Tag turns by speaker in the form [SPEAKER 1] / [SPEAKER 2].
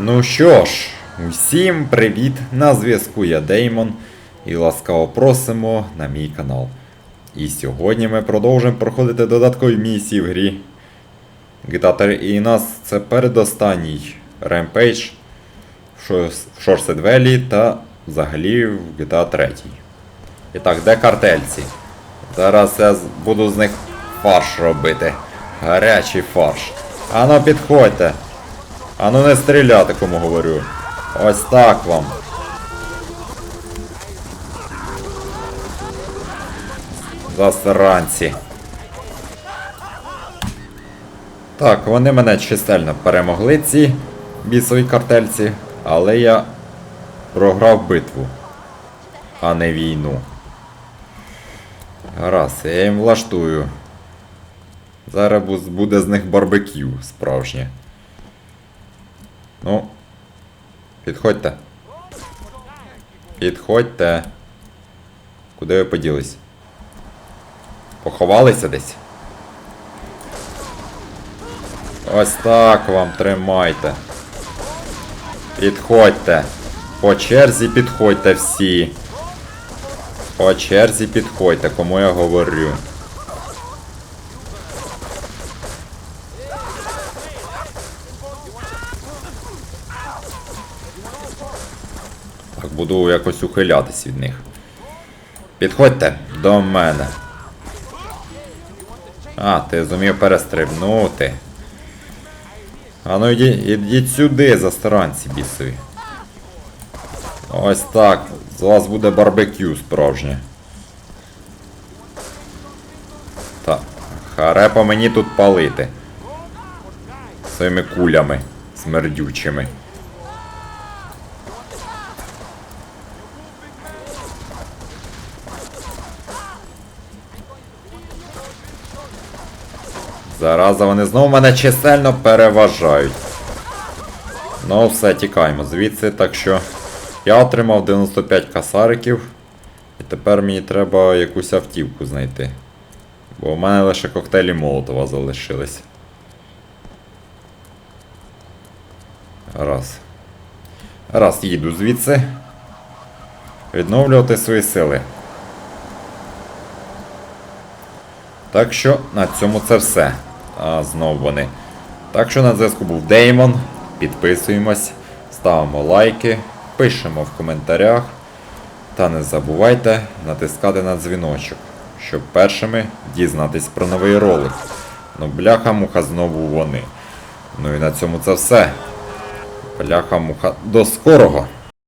[SPEAKER 1] Ну що ж, усім привіт! На зв'язку я Деймон і ласкаво просимо на мій канал. І сьогодні ми продовжуємо проходити додаткові місії в грі GTA 3. І нас це передостанній Rampage в Шорсет Велі та взагалі в GTA 3. І так, де картельці? Зараз я буду з них фарш робити. Гарячий фарш. Ану підходьте. А ну не стріляти, кому говорю. Ось так вам. Засранці. Так, вони мене чисельно перемогли, ці бісові картельці, але я програв битву, а не війну. Гаразд, я їм влаштую. Зараз буде з них барбекю справжнє. Ну. Підходьте. Підходьте. Куди ви поділись? Поховалися десь? Ось так вам тримайте. Підходьте. По черзі підходьте всі. По черзі підходьте, кому я говорю. Так, буду якось ухилятись від них. Підходьте до мене. А, ти зумів перестрибнути. А ну йдіть, ідіть сюди, застаранці бісові. Ось так. З вас буде барбекю справжнє. Так. Харе по мені тут палити. Своїми кулями смердючими. Зараза, вони знову мене чисельно переважають. Ну все, тікаємо звідси, так що я отримав 95 касариків. І тепер мені треба якусь автівку знайти. Бо в мене лише коктейлі Молотова залишились. Раз. Раз, їду звідси. Відновлювати свої сили. Так що на цьому це все. А знов вони. Так що на зв'язку був Деймон. Підписуємось, ставимо лайки, пишемо в коментарях. Та не забувайте натискати на дзвіночок, щоб першими дізнатись про новий ролик. Ну, бляха-муха знову вони. Ну і на цьому це все. Бляха-муха. До скорого!